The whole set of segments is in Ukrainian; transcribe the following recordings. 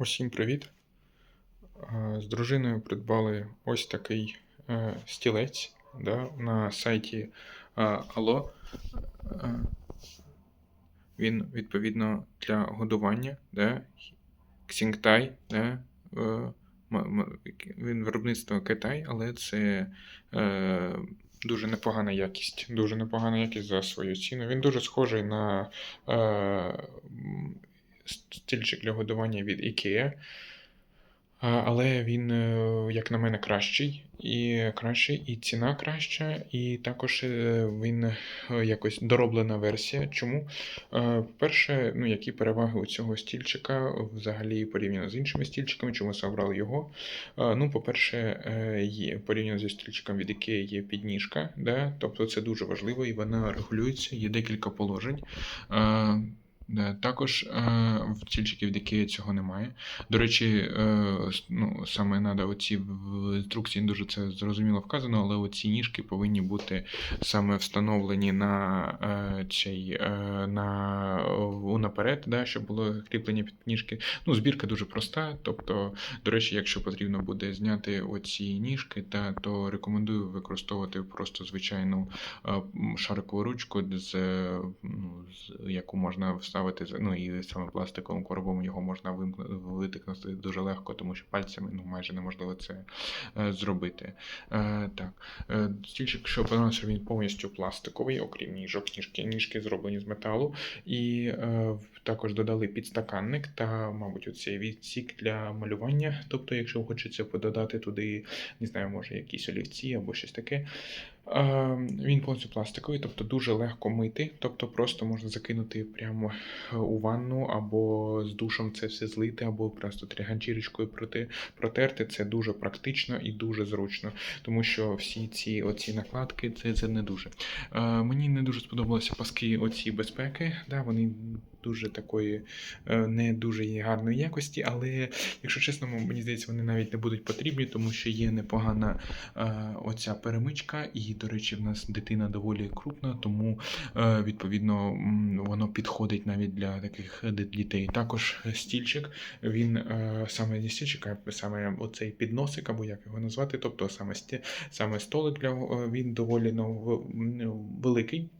Усім привіт! Е, З дружиною придбали ось такий е, стілець да, на сайті е, Allo. Е, Він відповідно для годування. Да, Xingtai, да, е, він виробництво Китай, але це е, дуже непогана якість. Дуже непогана якість за свою ціну. Він дуже схожий на е, стільчик для годування від IKEA. Але він, е, як на мене, кращий, і кращий, і ціна краща, і також е, він е, якось дороблена версія. Чому? Е, Перше, ну які переваги у цього стільчика взагалі порівняно з іншими стільчиками, чому обрали його? Ну, по-перше, є порівняно зі стільчиком від IKEA є підніжка, да? тобто це дуже важливо, і вона регулюється, є декілька положень. Е, також е, в стільчиків від IKEA цього немає. До речі, е, ну, саме надо оці в інструкції дуже це зрозуміло вказано, але оці ніжки повинні бути саме встановлені на цей на наперед, да, щоб було кріплення під ніжки. Ну, збірка дуже проста. Тобто, до речі, якщо потрібно буде зняти оці ніжки, та то рекомендую використовувати просто звичайну шарикову ручку, з, ну, з яку можна вставити, за- ну і саме пластиковим коробом його можна витикнути дуже легко, тому що пальцями ну, майже неможливо це е, зробити. Е, так. Е, стільчик, що понравився, він повністю пластиковий, окрім ніжок, ніжки, ніжки зроблені з металу. І е, також додали підстаканник та, мабуть, оцей відсік для малювання. Тобто, якщо хочеться пододати туди, не знаю, може, якісь олівці або щось таке. Е, Він повністю пластиковий, тобто дуже легко мити, тобто просто можна закинути прямо е, у ванну або з душем це все злити, або просто триганчірочкою проти, протерти. Це дуже практично і дуже зручно, тому що всі ці оці накладки це, це не дуже. Е, Мені не дуже сподобалися паски оці безпеки. Да, вони дуже такої е, не дуже гарної якості, але якщо чесно, мені здається, вони навіть не будуть потрібні, тому що є непогана оця перемичка, і, до речі, в нас дитина доволі крупна, тому е, відповідно воно підходить навіть для таких дітей. Також стільчик, він е, саме не стільчик, саме оцей підносик, або як його назвати, тобто саме, саме столик для е, він доволі ну, великий.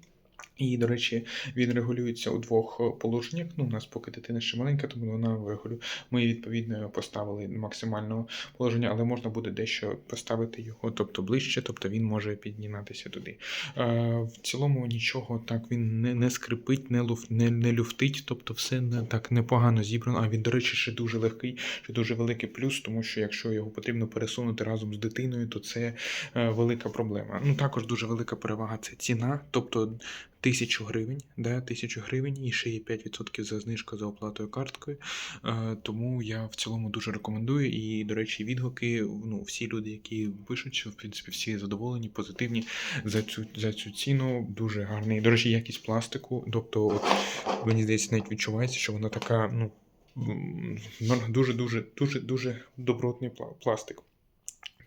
І, до речі, він регулюється у двох е, положеннях. Ну, у нас поки дитина ще маленька, тому вона регулює. Ми відповідно поставили максимальне положення, але можна буде дещо поставити його, тобто ближче, тобто він може підніматися туди. Е, в цілому нічого так він не, не скрипить, не, луф, не, не люфтить, тобто все не, так непогано зібрано. А він, до речі, ще дуже легкий, що дуже великий плюс, тому що якщо його потрібно пересунути разом з дитиною, то це е, велика проблема. Ну також дуже велика перевага це ціна, тобто. Тисячу гривень, да, тисячу гривень і ще є 5% за знижку за оплатою карткою. Е, тому я в цілому дуже рекомендую. І, до речі, відгуки, ну, всі люди, які пишуть, в принципі всі задоволені, позитивні за цю, за цю ціну. Дуже гарний. До речі, якість пластику. Тобто, от, мені здається, навіть відчувається, що вона така, ну. Дуже дуже дуже дуже добротний пластик.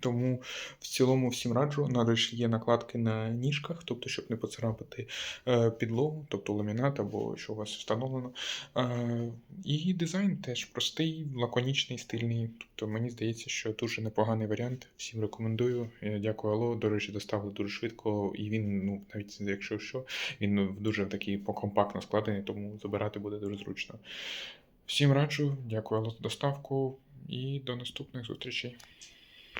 Тому в цілому всім раджу. Ж є накладки на ніжках, тобто, щоб не поцарапати е, підлогу, тобто ламінат або що у вас встановлено. Е, і дизайн теж простий, лаконічний, стильний. Тобто мені здається, що дуже непоганий варіант. Всім рекомендую. Е, Дякую, Алло. До речі, доставили дуже швидко, і він, ну, навіть якщо що, він дуже такий покомпактно складений, тому забирати буде дуже зручно. Всім раджу, дякую за доставку і до наступних зустрічей.